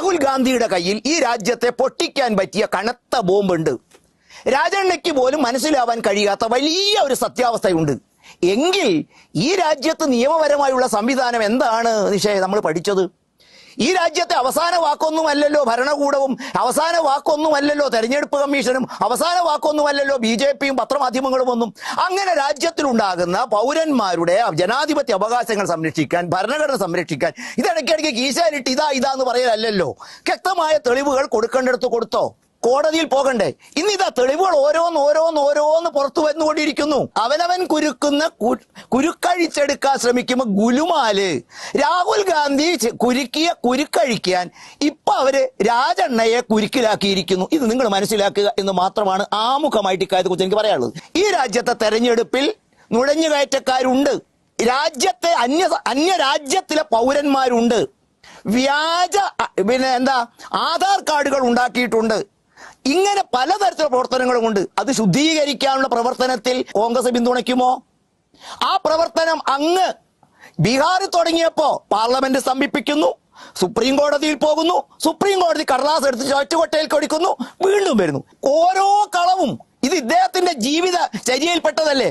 രാഹുൽ ഗാന്ധിയുടെ കയ്യിൽ ഈ രാജ്യത്തെ പൊട്ടിക്കാൻ പറ്റിയ കനത്ത ബോംബുണ്ട്. രാജണ്ണയ്ക്ക് പോലും മനസ്സിലാവാൻ കഴിയാത്ത വലിയ ഒരു സത്യാവസ്ഥയുണ്ട്. എങ്കിൽ ഈ രാജ്യത്ത് നിയമപരമായുള്ള സംവിധാനം എന്താണ് നിഷേ നമ്മൾ പഠിച്ചത്? ഈ രാജ്യത്തെ അവസാന വാക്കൊന്നുമല്ലല്ലോ ഭരണകൂടവും അവസാന വാക്കൊന്നുമല്ലല്ലോ തെരഞ്ഞെടുപ്പ് കമ്മീഷനും അവസാന വാക്കൊന്നുമല്ലല്ലോ ബി ജെ പിയും പത്രമാധ്യമങ്ങളും ഒന്നും അങ്ങനെ രാജ്യത്തിലുണ്ടാകുന്ന പൗരന്മാരുടെ ജനാധിപത്യ അവകാശങ്ങൾ സംരക്ഷിക്കാൻ ഭരണഘടന സംരക്ഷിക്കാൻ ഇതിടയ്ക്കിടയ്ക്ക് കീശാലിട്ട് ഇതാ ഇതാ എന്ന് പറയലല്ലോ വ്യക്തമായ തെളിവുകൾ കൊടുക്കേണ്ടടുത്ത് കൊടുത്തോ? കോടതിയിൽ പോകണ്ടേ? ഇന്നിതാ തെളിവുകൾ ഓരോന്ന് ഓരോന്ന് ഓരോന്ന് പുറത്തു വന്നുകൊണ്ടിരിക്കുന്നു. അവനവൻ കുരുക്കുന്ന കുരുക്കഴിച്ചെടുക്കാൻ ശ്രമിക്കുമ്പോൾ ഗുലുമാൽ രാഹുൽ ഗാന്ധി കുരുക്കിയ കുരുക്കഴിക്കാൻ ഇപ്പൊ അവർ രാജണ്ണയെ കുരുക്കിലാക്കിയിരിക്കുന്നു. ഇത് നിങ്ങൾ മനസ്സിലാക്കുക എന്ന് മാത്രമാണ് ആമുഖമായിട്ട് ഇക്കാര്യത്തെ കുറിച്ച് എനിക്ക് പറയാനുള്ളത്. ഈ രാജ്യത്തെ തെരഞ്ഞെടുപ്പിൽ നുഴഞ്ഞുകയറ്റക്കാരുണ്ട്. രാജ്യത്തെ അന്യ അന്യ രാജ്യത്തിലെ പൗരന്മാരുണ്ട്. വ്യാജ പിന്നെ എന്താ ആധാർ കാർഡുകൾ ഉണ്ടാക്കിയിട്ടുണ്ട്. ഇങ്ങനെ പലതരത്തിലുള്ള പ്രവർത്തനങ്ങളുമുണ്ട് അത് ശുദ്ധീകരിക്കാനുള്ള പ്രവർത്തനത്തിൽ കോൺഗ്രസ് പിന്തുണയ്ക്കുമോ? ആ പ്രവർത്തനം അങ്ങ് ബീഹാറിൽ തുടങ്ങിയപ്പോ പാർലമെന്റ് സമീപിക്കുന്നു സുപ്രീം കോടതിയിൽ പോകുന്നു സുപ്രീം കോടതി കടലാസ് എടുത്ത് ചോറ്റുകൊട്ടയിൽ കൊടുക്കുന്നു വീണ്ടും വരുന്നു. ഓരോ കളവും ഇത് ഇദ്ദേഹത്തിന്റെ ജീവിത ചര്യയിൽപ്പെട്ടതല്ലേ